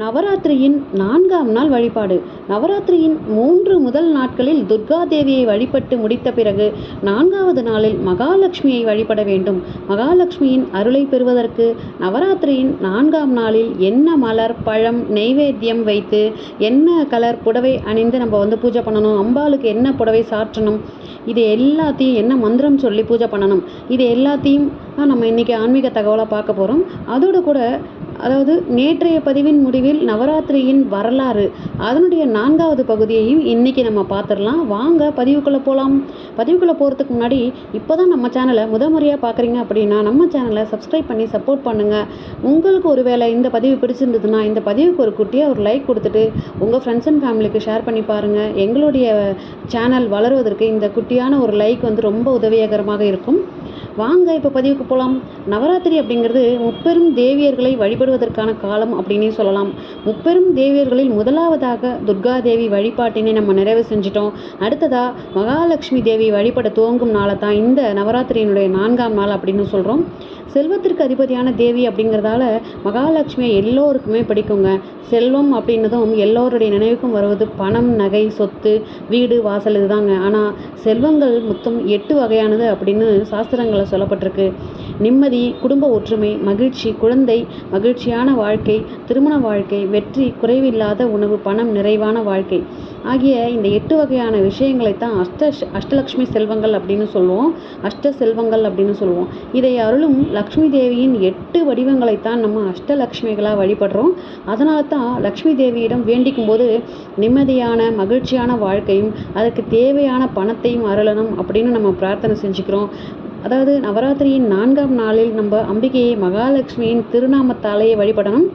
நவராத்திரியின் நான்காம் நாள் வழிபாடு. நவராத்திரியின் மூன்று முதல் நாட்களில் துர்கா தேவியை வழிபட்டு முடித்த பிறகு நான்காவது நாளில் மகாலட்சுமியை வழிபட வேண்டும். மகாலட்சுமியின் அருளை பெறுவதற்கு நவராத்திரியின் நான்காம் நாளில் என்ன மலர் பழம் நெய்வேத்தியம் வைத்து என்ன கலர் புடவை அணிந்து நம்ம வந்து பூஜை பண்ணணும் அம்பாளுக்கு என்ன புடவை சாற்றணும் இது எல்லாத்தையும் என்ன மந்திரம் சொல்லி பூஜை பண்ணணும் இது எல்லாத்தையும் தான் நம்ம இன்றைக்கி ஆன்மீக தகவலாக பார்க்க போகிறோம் அதோடு கூட அதாவது நேற்றைய பதிவின் முடிவில் நவராத்திரியின் வரலாறு. அதனுடைய நான்காவது பகுதியையும் இன்றைக்கி நம்ம பார்த்துடலாம். வாங்க பதிவுக்குள்ளே போகலாம் பதிவுக்குள்ளே போகிறதுக்கு முன்னாடி இப்போ தான் நம்ம சேனலை முத முறையாக பார்க்குறீங்க அப்படின்னா நம்ம சேனலை சப்ஸ்கிரைப் பண்ணி சப்போர்ட் பண்ணுங்கள் உங்களுக்கு ஒரு வேளை இந்த பதிவு பிடிச்சிருந்ததுன்னா இந்த பதிவுக்கு ஒரு குட்டியாக ஒரு லைக் கொடுத்துட்டு உங்கள் ஃப்ரெண்ட்ஸ் அண்ட் ஃபேமிலிக்கு ஷேர் பண்ணி பாருங்கள் எங்களுடைய சேனல் வளருவதற்கு இந்த குட்டியான ஒரு லைக் வந்து ரொம்ப உதவியகரமாக இருக்கும். வாங்க இப்போ பதிவுக்கு போகலாம் நவராத்திரி அப்படிங்கிறது முப்பெரும் தேவியர்களை வழிபடுவதற்கான காலம் அப்படின்னே சொல்லலாம். முப்பெரும் தேவியர்களில் முதலாவதாக துர்கா தேவி வழிபாட்டினை நம்ம நிறைவு செஞ்சிட்டோம். அடுத்ததாக மகாலட்சுமி தேவி வழிபட துவங்கும் நாளை தான் இந்த நவராத்திரியினுடைய நான்காம் நாள் அப்படின்னு சொல்கிறோம் செல்வத்திற்கு அதிபதியான தேவி அப்படிங்கிறதால மகாலட்சுமியை எல்லோருக்குமே பிடிக்குங்க. செல்வம் அப்படின்னதும் எல்லோருடைய நினைவுக்கும் வருவது பணம் நகை சொத்து வீடு வாசல் இதுதாங்க. ஆனால் செல்வங்கள் மொத்தம் எட்டு வகையானது அப்படின்னு சாஸ்திரங்களை சாஸ்திரங்களில் சொல்லப்பட்டிருக்கு. நிம்மதி குடும்ப ஒற்றுமை மகிழ்ச்சி குழந்தை மகிழ்ச்சியான வாழ்க்கை திருமண வாழ்க்கை வெற்றி குறைவில்லாத உணவு பணம் நிறைவான வாழ்க்கை ஆகிய இந்த எட்டு வகையான விஷயங்களை தான் அஷ்ட அஷ்டலக்ஷ்மி செல்வங்கள் அப்படின்னு சொல்லுவோம். அஷ்ட செல்வங்கள் அப்படின்னு சொல்லுவோம். இதை அருளும் லக்ஷ்மி தேவியின் எட்டு வடிவங்களைத்தான் நம்ம அஷ்டலக்ஷ்மிகளாக வழிபடுறோம். அதனால தான் லக்ஷ்மி தேவியிடம் வேண்டிக்கும் போது நிம்மதியான மகிழ்ச்சியான வாழ்க்கையும் அதற்கு தேவையான பணத்தையும் அருளணும் அப்படின்னு நம்ம பிரார்த்தனை செஞ்சுக்கிறோம். அதாவது நவராத்திரியின் நான்காம் நாளில் நம்ம அம்பிகையை மகாலட்சுமியின் திருநாமத்தாலேயே வழிபடணும்.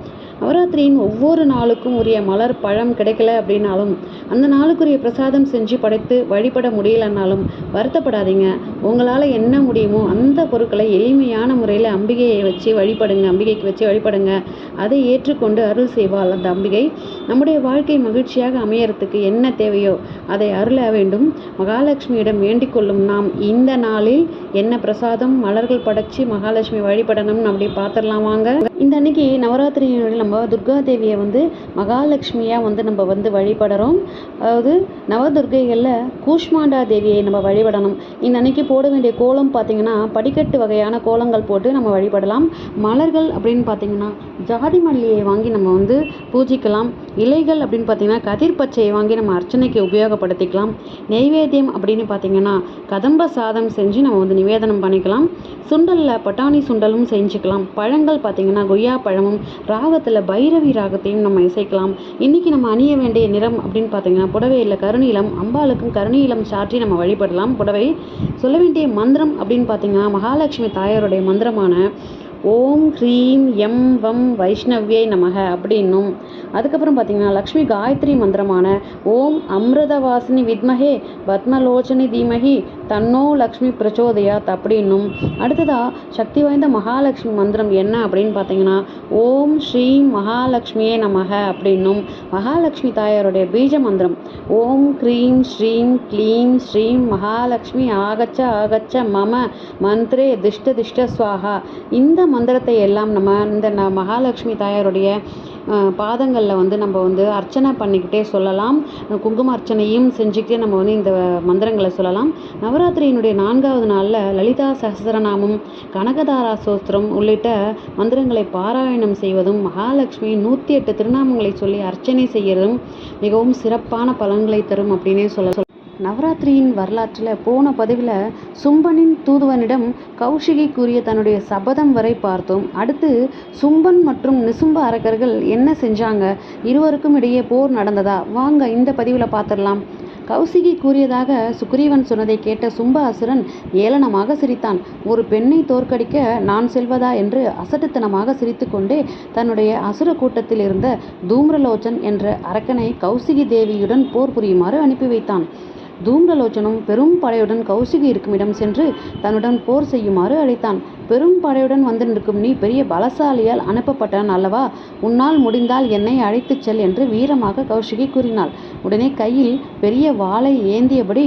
நவராத்திரியின் ஒவ்வொரு நாளுக்கும் உரிய மலர் பழம் கிடைக்கல அப்படின்னாலும் அந்த நாளுக்குரிய பிரசாதம் செஞ்சு படைத்து வழிபட முடியலன்னாலும் வருத்தப்படாதீங்க. உங்களால் என்ன முடியுமோ அந்த பொருட்களை எளிமையான முறையில் அம்பிகையை வச்சு வழிபடுங்க அம்பிகைக்கு வச்சு வழிபடுங்க. அதை ஏற்றுக்கொண்டு அருள் செய்வாள் அந்த அம்பிகை. நம்முடைய வாழ்க்கை மகிழ்ச்சியாக அமையறதுக்கு என்ன தேவையோ அதை அருள வேண்டும். மகாலட்சுமியிடம் வேண்டிக் கொள்ளும் நாம் இந்த நாளில் என்ன பிரசாதம்? மலர்கள் படைச்சு மகாலட்சுமி வழிபடணும்னு அப்படி பார்த்துடலாம் வாங்க. இந்த அன்னைக்கு நவராத்திரியினுடைய நம்ம துர்கா தேவியை வந்து மகாலட்சுமியாக வந்து நம்ம வந்து வழிபடுறோம். அதாவது நவதுர்கைகளில் கூஷ்மாண்டா தேவியை நம்ம வழிபடணும். இந்த அன்னைக்கு போட வேண்டிய கோலம் பார்த்திங்கன்னா படிக்கட்டு வகையான கோலங்கள் போட்டு நம்ம வழிபடலாம். மலர்கள் அப்படின்னு பார்த்திங்கன்னா ஜாதி மல்லியை வாங்கி நம்ம வந்து பூஜிக்கலாம். இலைகள் அப்படின்னு பார்த்திங்கன்னா கதிர் பச்சையை வாங்கி நம்ம அர்ச்சனைக்கு உபயோகப்படுத்திக்கலாம். நெய்வேத்தியம் அப்படின்னு பார்த்திங்கன்னா கதம்ப சாதம் செஞ்சு நம்ம வந்து நிவேதனம் பண்ணிக்கலாம். சுண்டலில் பட்டாணி சுண்டலும் செஞ்சுக்கலாம். பழங்கள் பார்த்திங்கன்னா கொய்யா பழமும் ராகத்தில் பைரவி ராகத்தையும் நம்ம இசைக்கலாம். இன்றைக்கி நம்ம அணிய வேண்டிய நிறம் அப்படின்னு பார்த்தீங்கன்னா புடவையில் கருநீலம் அம்பாளுக்கும் கருநீலம் சாற்றி நம்ம வழிபடலாம். புடவை சொல்ல வேண்டிய மந்திரம் அப்படின்னு பார்த்தீங்கன்னா மகாலட்சுமி தாயாருடைய மந்திரமான ஓம் ஹ்ரீம் எம் வம் வைஷ்ணவ்யை நமக அப்படின்னும். அதுக்கப்புறம் பார்த்திங்கன்னா லக்ஷ்மி காயத்ரி மந்திரமான ஓம் அமிர்தவாசினி வித்மஹே பத்மலோச்சனி தீமகி தன்னோ லக்ஷ்மி பிரச்சோதயாத் அப்படின்னும். அடுத்ததாக சக்தி வாய்ந்த மகாலட்சுமி மந்திரம் என்ன அப்படின்னு பார்த்தீங்கன்னா ஓம் ஸ்ரீம் மகாலட்சுமியே நமக அப்படின்னும். மகாலட்சுமி தாயாருடைய பீஜ மந்திரம் ஓம் க்ரீம் ஸ்ரீம் க்ளீம் ஸ்ரீம் மகாலட்சுமி ஆகச்ச ஆகச்ச மம மந்த்ரே திஷ்ட திஷ்ட ஸ்வாகா. இந்த மந்திரத்தை எல்லாம் நம்ம இந்த ந மகாலட்சுமி தாயாருடைய பாதங்களில் வந்து நம்ம வந்து அர்ச்சனை பண்ணிக்கிட்டே சொல்லலாம். குங்கும அர்ச்சனையும் செஞ்சுக்கிட்டே நம்ம வந்து இந்த மந்திரங்களை சொல்லலாம். நவராத்திரியினுடைய நான்காவது நாளில் லலிதா சஹஸ்ரநாமம் கனகதாரா சோஸ்திரம் உள்ளிட்ட மந்திரங்களை பாராயணம் செய்வதும் மகாலட்சுமி நூற்றி எட்டு திருநாமங்களை சொல்லி அர்ச்சனை செய்கிறதும் மிகவும் சிறப்பான பலன்களை தரும் அப்படின்னே சொல்ல நவராத்திரியின் வரலாற்றில் போன பதிவில் சும்பனின் தூதுவனிடம் கௌஷிகை கூறிய தன்னுடைய சபதம் வரை பார்த்தோம். அடுத்து சும்பன் மற்றும் நிசும்ப அரக்கர்கள் என்ன செஞ்சாங்க? இருவருக்கும் இடையே போர் நடந்ததா? வாங்க இந்த பதிவில் பார்த்துடலாம். கௌசிகி கூறியதாக சுக்ரீவன் சொன்னதை கேட்ட சும்ப அசுரன் ஏளனமாக சிரித்தான். ஒரு பெண்ணை தோற்கடிக்க நான் செல்வதா என்று அசட்டுத்தனமாக சிரித்துக்கொண்டே தன்னுடைய அசுர கூட்டத்தில் இருந்த தூம்ரலோச்சன் என்ற அரக்கனை கௌசிகி தேவியுடன் போர் புரியுமாறு அனுப்பி வைத்தான். தூம்ரலோச்சனும் பெரும் படையுடன் கௌசிகி இருக்குமிடம் சென்று தன்னுடன் போர் செய்யுமாறு அழைத்தான். பெரும் படையுடன் வந்து நிற்கும் நீ பெரிய பலசாலியால் அனுப்பப்பட்டான் அல்லவா? உன்னால் முடிந்தால் என்னை அழைத்துச் செல் என்று வீரமாக கௌசிகி கூறினாள். உடனே கையில் பெரிய வாளை ஏந்தியபடி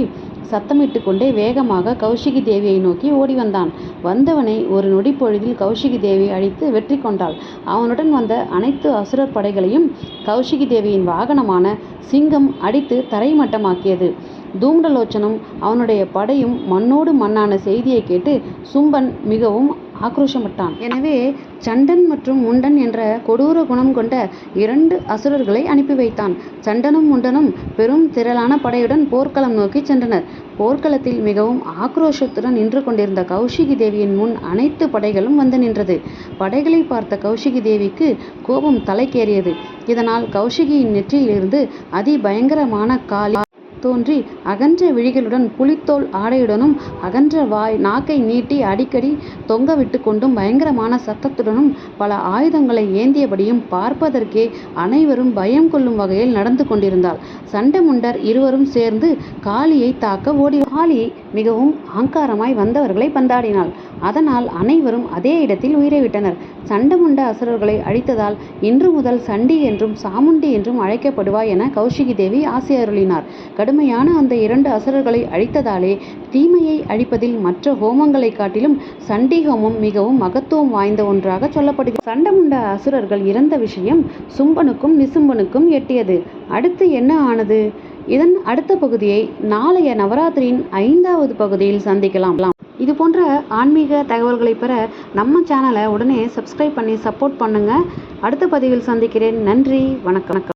சத்தமிட்டு கொண்டே வேகமாக கௌஷிகி தேவியை நோக்கி ஓடி வந்தான். வந்தவனை ஒரு நொடி பொழுதில் கௌசிகி தேவி அழித்து வெற்றி கொண்டாள். அவனுடன் வந்த அனைத்து அசுரர் படைகளையும் கௌஷிகி தேவியின் வாகனமான சிங்கம் அடித்து தரைமட்டமாக்கியது. தூம்ரலோச்சனும் அவனுடைய படையும் மண்ணோடு மண்ணான செய்தியை கேட்டு சும்பன் மிகவும் ஆக்ரோஷமிட்டான். எனவே சண்டன் மற்றும் முண்டன் என்ற கொடூர குணம் கொண்ட இரண்டு அசுரர்களை அனுப்பி வைத்தான். சண்டனும் முண்டனும் பெரும் திரளான படையுடன் போர்க்களம் நோக்கி சென்றனர். போர்க்களத்தில் மிகவும் ஆக்ரோஷத்துடன் நின்று கொண்டிருந்த கௌஷிகி தேவியின் முன் அனைத்து படைகளும் வந்து நின்றது. படைகளை பார்த்த கௌஷிகி தேவிக்கு கோபம் தலைக்கேறியது. இதனால் கௌஷிகியின் நெற்றியிலிருந்து அதிபயங்கரமான காலி தோன்றி அகன்ற விழிகளுடன் புலித்தோல் ஆடையுடனும் அகன்ற வாய் நாக்கை நீட்டி அடிக்கடி தொங்க விட்டு கொண்டும் பயங்கரமான சத்தத்துடனும் பல ஆயுதங்களை ஏந்தியபடியும் பார்ப்பதற்கே அனைவரும் பயம் கொள்ளும் வகையில் நடந்து கொண்டிருந்தாள். சண்டமுண்டர் இருவரும் சேர்ந்து காளியை தாக்க ஓடி காளி மிகவும் ஆங்காரமாய் வந்தவர்களை பந்தாடினாள். அதனால் அனைவரும் அதே இடத்தில் உயிரை விட்டனர். சண்டமுண்ட அசுரர்களை அழித்ததால் இன்று முதல் சண்டி என்றும் சாமுண்டி என்றும் அழைக்கப்படுவாய் என கௌஷிகி தேவி ஆசை அருளினார். கடுமையான அந்த இரண்டு அசுரர்களை அழித்ததாலே தீமையை அழிப்பதில் மற்ற ஹோமங்களை காட்டிலும் சண்டி ஹோமம் மிகவும் மகத்துவம் வாய்ந்த ஒன்றாக சொல்லப்படுகிறது. சண்டமுண்ட அசுரர்கள் இறந்த விஷயம் சும்பனுக்கும் நிசும்பனுக்கும் எட்டியது. அடுத்து என்ன ஆனது? இதன் அடுத்த பகுதியை நாளைய நவராத்திரியின் ஐந்தாவது பகுதியில் சந்திக்கலாம். இது போன்ற ஆன்மீக தகவல்களை பெற நம்ம சேனலை உடனே சப்ஸ்கிரைப் பண்ணி சப்போர்ட் பண்ணுங்கள் அடுத்த பதிவில் சந்திக்கிறேன். நன்றி. வணக்கம்.